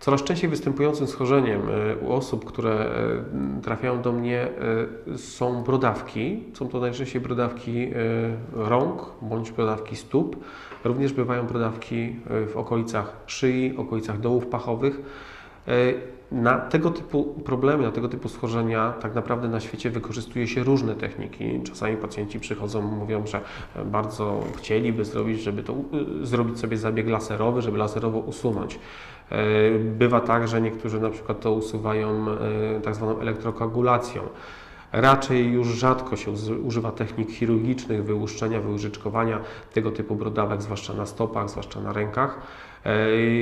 Coraz częściej występującym schorzeniem e, u osób, które e, trafiają do mnie, e, są brodawki. Są to najczęściej brodawki rąk bądź brodawki stóp. Również bywają brodawki w okolicach szyi, okolicach dołów pachowych. E, Na tego typu problemy, na tego typu schorzenia tak naprawdę na świecie wykorzystuje się różne techniki. Czasami pacjenci przychodzą, mówią, że e, bardzo chcieliby zrobić, żeby to, u- zrobić sobie zabieg laserowy, żeby laserowo usunąć. E, Bywa tak, że niektórzy na przykład to usuwają e, tak zwaną elektrokoagulacją. Raczej już rzadko się używa technik chirurgicznych, wyłuszczenia, wyłużyczkowania tego typu brodawek, zwłaszcza na stopach, zwłaszcza na rękach.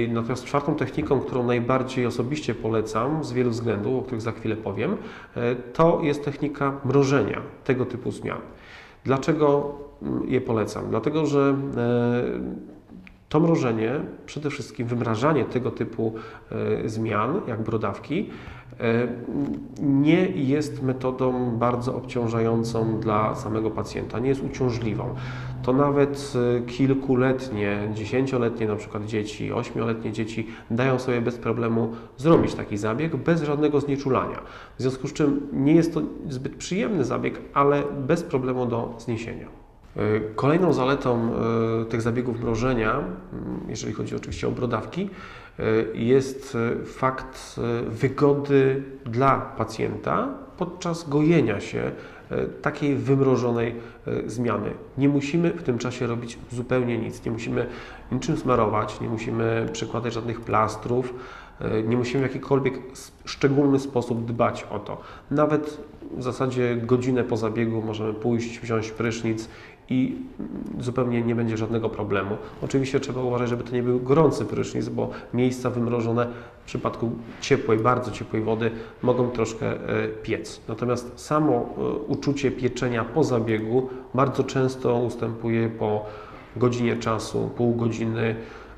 Natomiast czwartą techniką, którą najbardziej osobiście polecam z wielu względów, o których za chwilę powiem, e, to jest technika mrożenia tego typu zmian. Dlaczego mm, je polecam? Dlatego, że e, to mrożenie, przede wszystkim wymrażanie tego typu e, zmian, jak brodawki, e, nie jest metodą bardzo obciążającą dla samego pacjenta, nie jest uciążliwą. To nawet e, kilkuletnie, dziesięcioletnie na przykład dzieci, ośmioletnie dzieci dają sobie bez problemu zrobić taki zabieg bez żadnego znieczulania. W związku z czym nie jest to zbyt przyjemny zabieg, ale bez problemu do zniesienia. E, Kolejną zaletą e, tych zabiegów mrożenia, jeżeli chodzi oczywiście o brodawki, e, jest fakt wygody dla pacjenta podczas gojenia się takiej wymrożonej zmiany. Nie musimy w tym czasie robić zupełnie nic, nie musimy niczym smarować, nie musimy przykładać żadnych plastrów, nie musimy w jakikolwiek szczególny sposób dbać o to. Nawet w zasadzie godzinę po zabiegu możemy pójść, wziąć prysznic i mm, zupełnie nie będzie żadnego problemu. Oczywiście trzeba uważać, żeby to nie był gorący prysznic, bo miejsca wymrożone w przypadku ciepłej, bardzo ciepłej wody mogą troszkę e, piec. Natomiast samo e, uczucie pieczenia po zabiegu bardzo często ustępuje po godzinie czasu, pół godziny.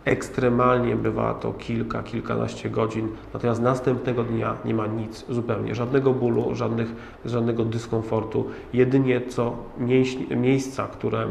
Ekstremalnie bywa to kilka, kilkanaście godzin, natomiast następnego dnia nie ma nic zupełnie, żadnego bólu, żadnych, żadnego dyskomfortu. Jedynie co miejsca, które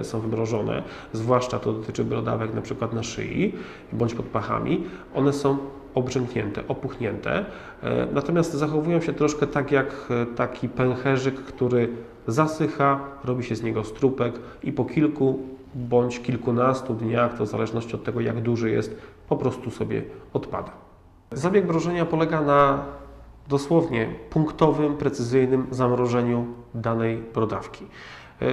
e, są wymrożone, zwłaszcza to dotyczy brodawek na przykład na szyi bądź pod pachami, one są obrzęknięte, opuchnięte, e, natomiast zachowują się troszkę tak jak e, taki pęcherzyk, który zasycha, robi się z niego strupek i po kilku bądź kilkunastu dniach, to w zależności od tego jak duży jest, po prostu sobie odpada. Zabieg mrożenia polega na dosłownie punktowym, precyzyjnym zamrożeniu danej brodawki. E,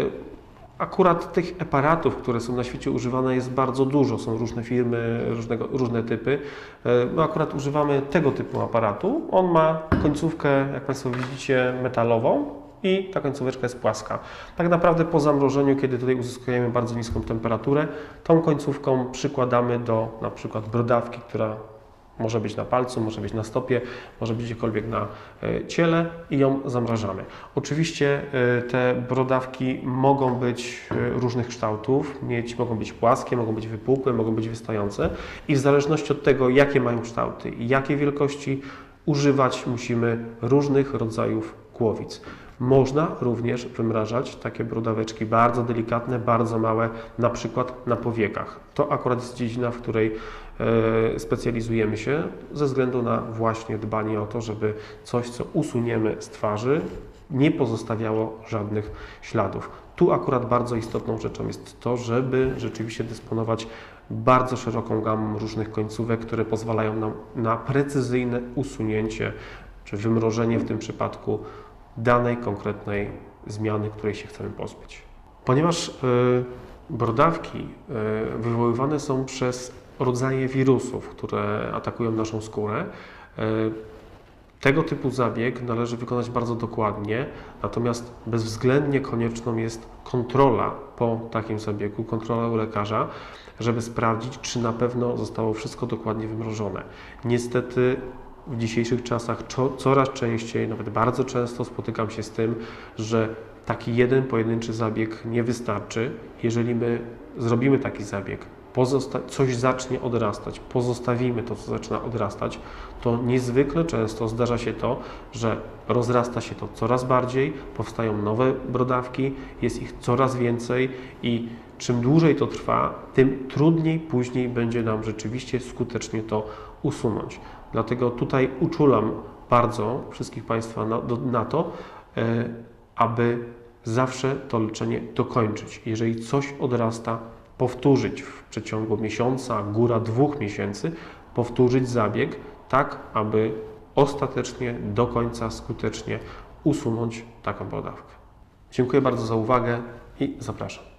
Akurat tych aparatów, które są na świecie używane jest bardzo dużo, są różne firmy, różnego, różne typy. E, My akurat używamy tego typu aparatu. On ma końcówkę, jak Państwo widzicie, metalową i ta końcóweczka jest płaska. Tak naprawdę po zamrożeniu, kiedy tutaj uzyskujemy bardzo niską temperaturę, tą końcówką przykładamy do na przykład brodawki, która może być na palcu, może być na stopie, może być gdziekolwiek na e, ciele i ją zamrażamy. Oczywiście e, te brodawki mogą być e, różnych kształtów, mieć, mogą być płaskie, mogą być wypukłe, mogą być wystające i w zależności od tego, jakie mają kształty i jakie wielkości, używać musimy różnych rodzajów głowic. Można również wymrażać takie brodaweczki bardzo delikatne, bardzo małe, na przykład na powiekach. To akurat jest dziedzina, w której e, specjalizujemy się ze względu na właśnie dbanie o to, żeby coś, co usuniemy z twarzy, nie pozostawiało żadnych śladów. Tu akurat bardzo istotną rzeczą jest to, żeby rzeczywiście dysponować bardzo szeroką gamą różnych końcówek, które pozwalają nam na precyzyjne usunięcie czy wymrożenie w tym przypadku danej konkretnej zmiany, której się chcemy pozbyć. Ponieważ y, brodawki y, wywoływane są przez rodzaje wirusów, które atakują naszą skórę, y, tego typu zabieg należy wykonać bardzo dokładnie, natomiast bezwzględnie konieczną jest kontrola po takim zabiegu, kontrola u lekarza, żeby sprawdzić, czy na pewno zostało wszystko dokładnie wymrożone. Niestety w dzisiejszych czasach coraz częściej, nawet bardzo często spotykam się z tym, że taki jeden pojedynczy zabieg nie wystarczy. Jeżeli my zrobimy taki zabieg, coś zacznie odrastać, pozostawimy to, co zaczyna odrastać, to niezwykle często zdarza się to, że rozrasta się to coraz bardziej, powstają nowe brodawki, jest ich coraz więcej i czym dłużej to trwa, tym trudniej później będzie nam rzeczywiście skutecznie to usunąć. Dlatego tutaj uczulam bardzo wszystkich Państwa na, do, na to, e, aby zawsze to leczenie dokończyć. Jeżeli coś odrasta, powtórzyć w przeciągu miesiąca, góra dwóch miesięcy, powtórzyć zabieg, tak aby ostatecznie, do końca, skutecznie usunąć taką brodawkę. Dziękuję bardzo za uwagę i zapraszam.